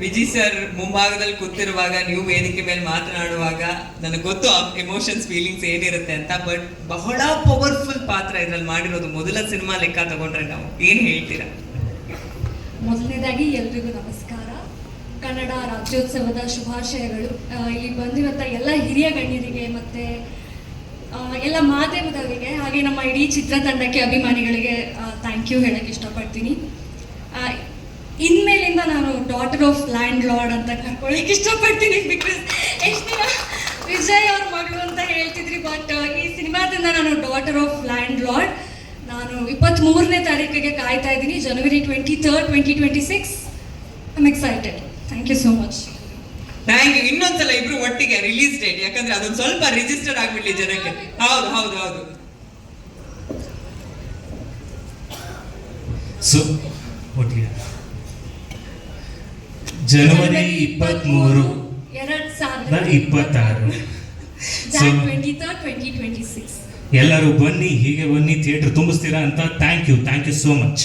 Viji sir ಮುಂಭಾಗದಲ್ಲಿ ಕೂತಿರುವಾಗ ನೀವು ವೇದಿಕೆ ಮೇಲೆ ಮಾತನಾಡುವಾಗ ನನಗೆ ಗೊತ್ತು ಎಮೋಷನ್ಸ್ ಫೀಲಿಂಗ್ಸ್ ಏನಿರುತ್ತೆ ಅಂತ ಬಟ್ ಬಹಳ ಪವರ್ಫುಲ್ ಪಾತ್ರ ಇದ್ರಲ್ಲಿ ಮಾಡಿರೋದು ಮೊದಲ ಸಿನಿಮಾ ಲೆಕ್ಕ ತಗೊಂಡ್ರೆ ನಾವು. ಏನ್ ಹೇಳ್ತೀರಾ? ಮೊದಲನೇದಾಗಿ ಎಲ್ರಿಗೂ ನಮಸ್ಕಾರ. ಕನ್ನಡ ರಾಜ್ಯೋತ್ಸವದ ಶುಭಾಶಯಗಳು. ಇಲ್ಲಿ ಬಂದಿರುವಂತ ಎಲ್ಲ ಹಿರಿಯ ಗಣ್ಯರಿಗೆ ಮತ್ತೆ ಎಲ್ಲ ಮಾಧ್ಯಮದವರಿಗೆ, ಹಾಗೆ ನಮ್ಮ ಇಡೀ ಚಿತ್ರತಂಡಕ್ಕೆ ಅಭಿಮಾನಿಗಳಿಗೆ ಥ್ಯಾಂಕ್ ಯು ಹೇಳಕ್ಕೆ ಇಷ್ಟಪಡ್ತೀನಿ. ಇನ್ಮೇಲಿಂದ ನಾನು ಡಾಟರ್ ಆಫ್ ಲ್ಯಾಂಡ್ ಲಾರ್ಡ್ ಅಂತ ಕರ್ಕೊಳ್ಳಿಕ್ಕೆ ಇಷ್ಟಪಡ್ತೀನಿ ಬಿಕಾಸ್ ಎಷ್ಟು ದಿನ ವಿಜಯ್ ಅವ್ರ ಮಗಳು ಅಂತ ಹೇಳ್ತಿದ್ರಿ ಬಟ್ ಈ ಸಿನಿಮಾದಿಂದ ನಾನು ಡಾಟರ್ ಆಫ್ ಲ್ಯಾಂಡ್ ಲಾರ್ಡ್ ನಾನು ಇಪ್ಪತ್ತ್ಮೂರನೇ ತಾರೀಕಿಗೆ ಕಾಯ್ತಾ ಇದ್ದೀನಿ January twenty third twenty twenty six I'm excited thank you so much thank you ಇನ್ನೊಂದ್ಸಲ ಇಬ್ರು ಒಟ್ಟಿಗೆ ರಿಲೀಸ್ ಡೇಟ್ ಯಾಕಂದ್ರೆ ಅದೊಂದು ಸ್ವಲ್ಪ ರಿಜಿಸ್ಟರ್ಡ್ ಆಗ್ಬಿಡ್ಲಿ ಜನಕ್ಕೆ. ಹೌದು ಹೌದು ಹೌದು. ಸೊ ಒಟ್ಟಿಗೆ. ಜನವರಿ ಇಪ್ಪತ್ತ್ಮೂರು ಎರಡು ಸಾವಿರದ ಇಪ್ಪತ್ತಾರು. ಎಲ್ಲರೂ ಬನ್ನಿ ಹೀಗೆ ಬನ್ನಿ ಥಿಯೇಟರ್ ತುಂಬಿಸ್ತೀರಾ ಅಂತ thank you thank you so much